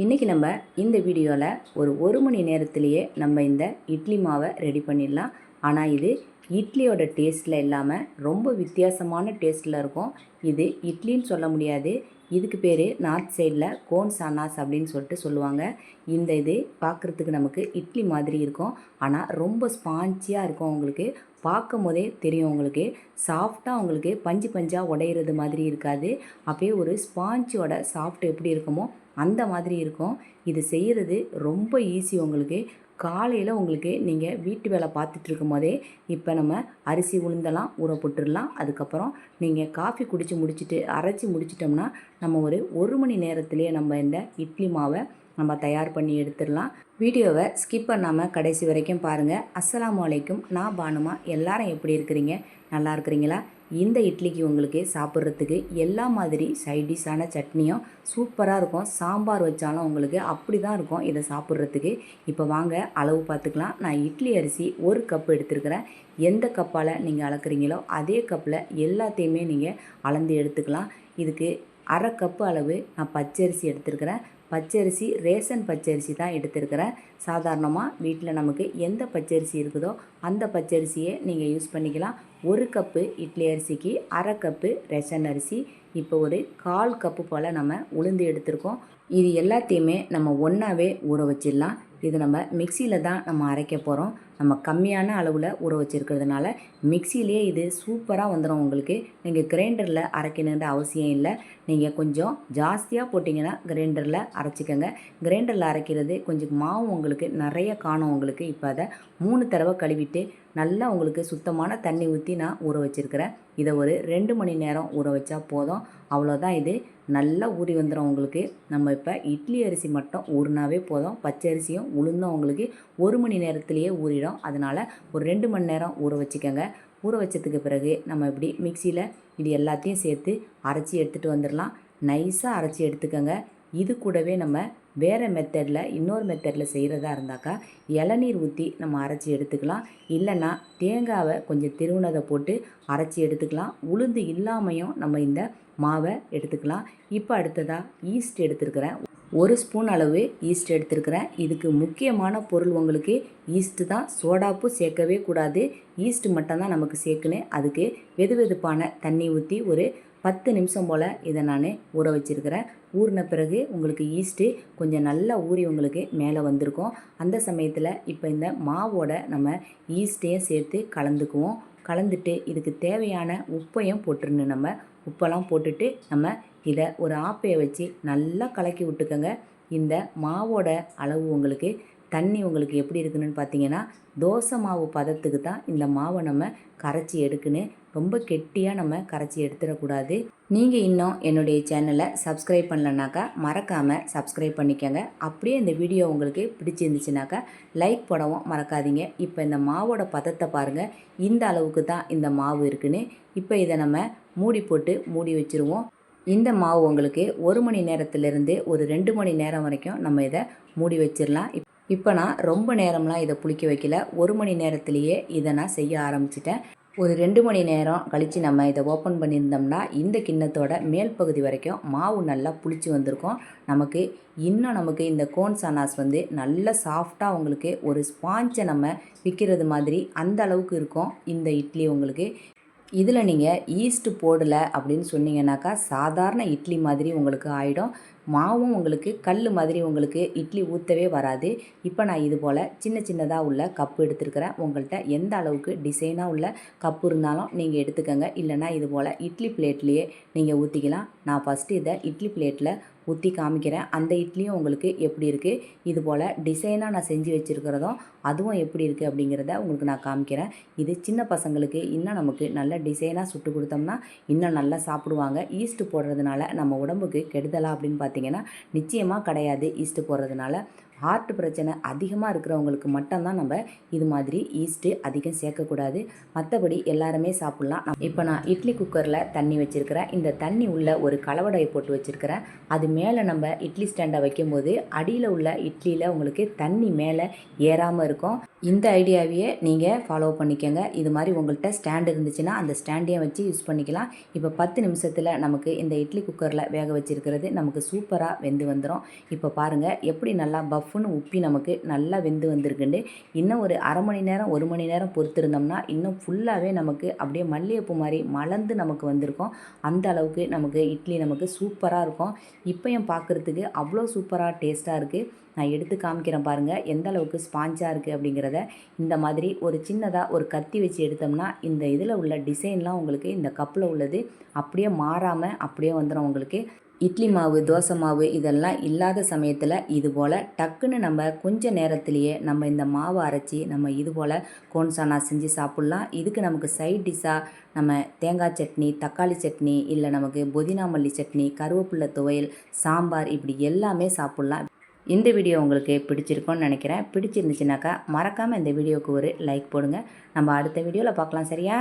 இன்றைக்கி நம்ம இந்த வீடியோவில் ஒரு ஒரு மணி நேரத்திலேயே நம்ம இந்த இட்லி மாவை ரெடி பண்ணிடலாம். ஆனால் இது இட்லியோட டேஸ்ட்டில் இல்லாமல் ரொம்ப வித்தியாசமான டேஸ்ட்டில் இருக்கும். இது இட்லின்னு சொல்ல முடியாது. இதுக்கு பேர் நார்த் சைடில் கோன் சானாஸ் அப்படின்னு சொல்லிட்டு சொல்லுவாங்க. இந்த இது பார்க்குறதுக்கு நமக்கு இட்லி மாதிரி இருக்கும். ஆனால் ரொம்ப ஸ்பாஞ்சியாக இருக்கும் உங்களுக்கு. பார்க்கும் போதே தெரியும் உங்களுக்கு. சாஃப்டாக உங்களுக்கு பஞ்சு பஞ்சாக உடையிறது மாதிரி இருக்காது. அப்படியே ஒரு ஸ்பாஞ்சோட சாஃப்ட் எப்படி இருக்குமோ அந்த மாதிரி இருக்கும். இது செய்கிறது ரொம்ப ஈஸி உங்களுக்கு. காலையில் உங்களுக்கு நீங்கள் வீட்டு வேலை பார்த்துட்ருக்கும் போதே இப்போ நம்ம அரிசி உளுந்தெல்லாம் ஊற போட்டுடலாம். அதுக்கப்புறம் நீங்கள் காஃபி குடித்து முடிச்சுட்டு அரைச்சி முடிச்சிட்டோம்னா நம்ம ஒரு ஒரு மணி நேரத்திலேயே நம்ம இந்த இட்லி மாவை நம்ம தயார் பண்ணி எடுத்துடலாம். வீடியோவை ஸ்கிப் பண்ணாமல் கடைசி வரைக்கும் பாருங்கள் அஸ்ஸலாமு வலைக்கும் நான் பானுமா. எல்லாரும் எப்படி இருக்கிறீங்க? நல்லா இருக்கிறீங்களா? இந்த இட்லிக்கு உங்களுக்கு சாப்பிட்றதுக்கு எல்லா மாதிரி சைடிஷான சட்னியும் சூப்பராக இருக்கும். சாம்பார் வச்சாலும் உங்களுக்கு அப்படி தான் இருக்கும் இதை சாப்பிட்றதுக்கு. இப்போ வாங்க அளவு பார்த்துக்கலாம். நான் இட்லி அரிசி ஒரு கப் எடுத்துருக்கிறேன். எந்த கப்பால் நீங்கள் அளக்குறீங்களோ அதே கப்பில் எல்லாத்தையுமே நீங்கள் அளந்து எடுத்துக்கலாம். இதுக்கு அரை கப்பு அளவு நான் பச்சரிசி எடுத்துருக்கிறேன். பச்சரிசி ரேஷன் பச்சரிசி தான் எடுத்துருக்கிறேன். சாதாரணமாக வீட்டில் நமக்கு எந்த பச்சரிசி இருக்குதோ அந்த பச்சரிசியை நீங்கள் யூஸ் பண்ணிக்கலாம். ஒரு கப்பு இட்லி அரிசிக்கு அரை கப்பு ரேஷன் அரிசி. இப்போ ஒரு கால் கப்பு போல் நம்ம உளுந்து எடுத்திருக்கோம். இது எல்லாத்தையுமே நம்ம ஒன்றாவே ஊற வச்சிடலாம். இது நம்ம மிக்சியில் தான் நம்ம அரைக்க போகிறோம். நம்ம கம்மியான அளவில் ஊற வச்சுருக்கிறதுனால மிக்சிலேயே இது சூப்பராக வந்துடும் உங்களுக்கு. நீங்கள் கிரைண்டரில் அரைக்கணுன்ற அவசியம் இல்லை. நீங்கள் கொஞ்சம் ஜாஸ்தியாக போட்டிங்கன்னா கிரைண்டரில் அரைச்சிக்கோங்க. கிரைண்டரில் அரைக்கிறது கொஞ்சம் மாவு உங்களுக்கு நிறைய காணும் உங்களுக்கு. இப்போ அதை மூணு தடவை கழுவிட்டு நல்லா உங்களுக்கு சுத்தமான தண்ணி ஊற்றி நான் ஊற வச்சுருக்கிறேன். இதை ஒரு ரெண்டு மணி நேரம் ஊற வச்சா போதும். அவ்வளோதான் இது. நல்லா ஊறி வந்துடும் உங்களுக்கு. நம்ம இப்போ இட்லி அரிசி மட்டும் ஊறினாவே போதும். பச்சை அரிசியும் உளுந்தும் உங்களுக்கு ஒரு மணி நேரத்துலேயே ஊறிடும். அதனால் ஒரு ரெண்டு மணி நேரம் ஊற வச்சுக்கோங்க. ஊற வச்சதுக்கு பிறகு நம்ம இப்படி மிக்சியில் இது எல்லாத்தையும் சேர்த்து அரைச்சி எடுத்துகிட்டு வந்துடலாம். நைஸாக அரைச்சி எடுத்துக்கோங்க. இது கூடவே நம்ம வேறு மெத்தடில் இன்னொரு மெத்தடில் செய்கிறதா இருந்தாக்கா இளநீர் ஊற்றி நம்ம அரைச்சி எடுத்துக்கலாம். இல்லைன்னா தேங்காவை கொஞ்சம் திருவுனதை போட்டு அரைச்சி எடுத்துக்கலாம். உளுந்து இல்லாமையும் நம்ம இந்த மாவை எடுத்துக்கலாம். இப்போ அடுத்ததாக ஈஸ்ட் எடுத்துருக்கிறேன். ஒரு ஸ்பூன் அளவு ஈஸ்ட் எடுத்துருக்கிறேன். இதுக்கு முக்கியமான பொருள் உங்களுக்கு ஈஸ்ட்டு தான். சோடாப்பு சேர்க்கவே கூடாது. ஈஸ்ட் மட்டும்தான் நமக்கு சேர்க்கணும். அதுக்கு வெது வெதுப்பான தண்ணி ஊற்றி ஒரு பத்து நிமிஷம் போல் இதை நான் ஊற வச்சுருக்கிறேன். ஊறின பிறகு உங்களுக்கு ஈஸ்ட்டு கொஞ்சம் நல்லா ஊறி உங்களுக்கு மேலே வந்திருக்கும். அந்த சமயத்தில் இப்போ இந்த மாவோட நம்ம ஈஸ்ட்டையும் சேர்த்து கலந்துக்குவோம். கலந்துட்டு இதுக்கு தேவையான உப்பையும் போட்டுருணும் நம்ம. உப்பெல்லாம் போட்டுட்டு நம்ம இதை ஒரு ஆப்பையை வச்சு நல்லா கலக்கி விட்டுக்கோங்க. இந்த மாவோட அளவு உங்களுக்கு தண்ணி உங்களுக்கு எப்படி இருக்குன்னு பார்த்தீங்கன்னா தோசை மாவு பதத்துக்கு தான் இந்த மாவை நம்ம கரைச்சி எடுக்கணும் ரொம்ப கெட்டியாக நம்ம கரைச்சி எடுத்துடக்கூடாது. நீங்கள் இன்னும் என்னுடைய சேனலை சப்ஸ்கிரைப் பண்ணலனாக்கா மறக்காமல் சப்ஸ்கிரைப் பண்ணிக்கோங்க. அப்படியே இந்த வீடியோ உங்களுக்கு பிடிச்சிருந்துச்சுனாக்கா லைக் போடவும் மறக்காதீங்க. இப்போ இந்த மாவோட பதத்தை பாருங்கள் இந்த அளவுக்கு தான் இந்த மாவு இருக்குன்னு. இப்போ இதை நம்ம மூடி போட்டு மூடி வச்சுருவோம். இந்த மாவு உங்களுக்கு ஒரு மணி நேரத்துலேருந்து ஒரு ரெண்டு மணி நேரம் வரைக்கும் நம்ம இதை மூடி வச்சிடலாம். இப் இப்போ நான் ரொம்ப நேரம்லாம் இதை புளிக்க வைக்கல. ஒரு மணி நேரத்திலேயே இதை நான் செய்ய ஆரம்பிச்சிட்டேன். ஒரு ரெண்டு மணி நேரம் கழித்து நம்ம இதை ஓப்பன் பண்ணியிருந்தோம்னா இந்த கிண்ணத்தோட மேல் பகுதி வரைக்கும் மாவு நல்லா புளிச்சு வந்திருக்கும். நமக்கு இன்னும் நமக்கு இந்த கோன் சனாஸ் வந்து நல்ல சாஃப்டாக உங்களுக்கு ஒரு ஸ்பாஞ்சை நம்ம விற்கிறது மாதிரி அந்த அளவுக்கு இருக்கும். இந்த இட்லி உங்களுக்கு இதில் நீங்கள் ஈஸ்ட்டு போடலை அப்படின்னு சொன்னீங்கன்னாக்கா சாதாரண இட்லி மாதிரி உங்களுக்கு ஆகிடும் மாவும் உங்களுக்கு கல் மாதிரி உங்களுக்கு இட்லி ஊற்றவே வராது. இப்போ நான் இது போல் சின்ன சின்னதாக உள்ள கப்பு எடுத்துருக்கிறேன். உங்கள்கிட்ட எந்த அளவுக்கு டிசைனாக உள்ள கப்பு இருந்தாலும் நீங்கள் எடுத்துக்கோங்க. இல்லைனா இது போல் இட்லி பிளேட்லேயே நீங்கள் ஊற்றிக்கலாம் நான் ஃபஸ்ட்டு இதை இட்லி பிளேட்டில் ஊற்றி காமிக்கிறேன். அந்த இட்லியும் உங்களுக்கு எப்படி இருக்குது இது போல் டிசைனாக நான் செஞ்சு வச்சுருக்கிறதும் அதுவும் எப்படி இருக்குது அப்படிங்கிறத உங்களுக்கு நான் காமிக்கிறேன். இது சின்ன பசங்களுக்கு இன்னும் நமக்கு நல்ல டிசைனாக சுட்டு கொடுத்தோம்னா இன்னும் நல்லா சாப்பிடுவாங்க. ஈஸ்ட்டு போடுறதுனால நம்ம உடம்புக்கு கெடுதலா அப்படின்னு பார்த்தீங்கன்னா நிச்சயமாக கிடையாது ஈஸ்ட்டு போடுறதுனால. ஹார்ட் பிரச்சனை அதிகமாக இருக்கிறவங்களுக்கு மட்டும்தான் நம்ம இது மாதிரி ஈஸ்ட்டு அதிகம் சேர்க்கக்கூடாது. மற்றபடி எல்லாருமே சாப்பிட்லாம். இப்போ நான் இட்லி குக்கரில் தண்ணி வச்சுருக்கிறேன். இந்த தண்ணி உள்ள ஒரு கலவடையை போட்டு வச்சுருக்கிறேன். அது மேலே நம்ம இட்லி ஸ்டாண்டை வைக்கும்போது அடியில் உள்ள இட்லியில் உங்களுக்கு தண்ணி மேலே ஏறாமல் இருக்கும். இந்த ஐடியாவையே நீங்கள் ஃபாலோ பண்ணிக்கோங்க. இது மாதிரி உங்கள்கிட்ட ஸ்டாண்ட் இருந்துச்சுன்னா அந்த ஸ்டாண்டையும் வச்சு யூஸ் பண்ணிக்கலாம். இப்போ பத்து நிமிஷத்தில் நமக்கு இந்த இட்லி குக்கரில் வேக வச்சுருக்கிறது நமக்கு சூப்பராக வெந்து வந்துடும் இப்போ பாருங்கள் எப்படி நல்லா பஃப் பஃப்னு உப்பி நமக்கு நல்லா வெந்து வந்திருக்குண்டு. இன்னும் ஒரு அரை மணி நேரம் ஒரு மணி நேரம் பொறுத்திருந்தோம்னா இன்னும் ஃபுல்லாகவே நமக்கு அப்படியே மல்லிகைப்பூ மாதிரி மலர்ந்து நமக்கு வந்திருக்கும். அந்த அளவுக்கு நமக்கு இட்லி நமக்கு சூப்பராக இருக்கும். இப்போயும் பார்க்குறதுக்கு அவ்வளோ சூப்பராக டேஸ்ட்டாக இருக்குது நான் எடுத்து காமிக்கிறேன் பாருங்கள் எந்த அளவுக்கு ஸ்பாஞ்சாக இருக்குது அப்படிங்கிறத. இந்த மாதிரி ஒரு சின்னதாக ஒரு கத்தி வச்சு எடுத்தோம்னா இந்த இதில் உள்ள டிசைன்லாம் உங்களுக்கு இந்த கப்பில் உள்ளது. அப்படியே மாறாமல் அப்படியே வந்துடும் உங்களுக்கு. இட்லி மாவு தோசை மாவு இதெல்லாம் இல்லாத சமயத்தில் இது போல் டக்குன்னு நம்ம கொஞ்ச நேரத்திலேயே நம்ம இந்த மாவை அரைச்சி நம்ம இது போல் கோன்சானா செஞ்சு சாப்பிட்லாம். இதுக்கு நமக்கு சைட் டிஷ்ஷாக நம்ம தேங்காய் சட்னி தக்காளி சட்னி இல்லை நமக்கு புதினா மல்லி சட்னி கருவேப்பிள்ளை துவையல் சாம்பார் இப்படி எல்லாமே சாப்பிட்லாம். இந்த வீடியோ உங்களுக்கு பிடிச்சிருக்கும்னு நினைக்கிறேன். பிடிச்சிருந்துச்சுனாக்கா மறக்காமல் இந்த வீடியோவுக்கு ஒரு லைக் போடுங்க. நம்ம அடுத்த வீடியோவில் பார்க்கலாம் சரியா?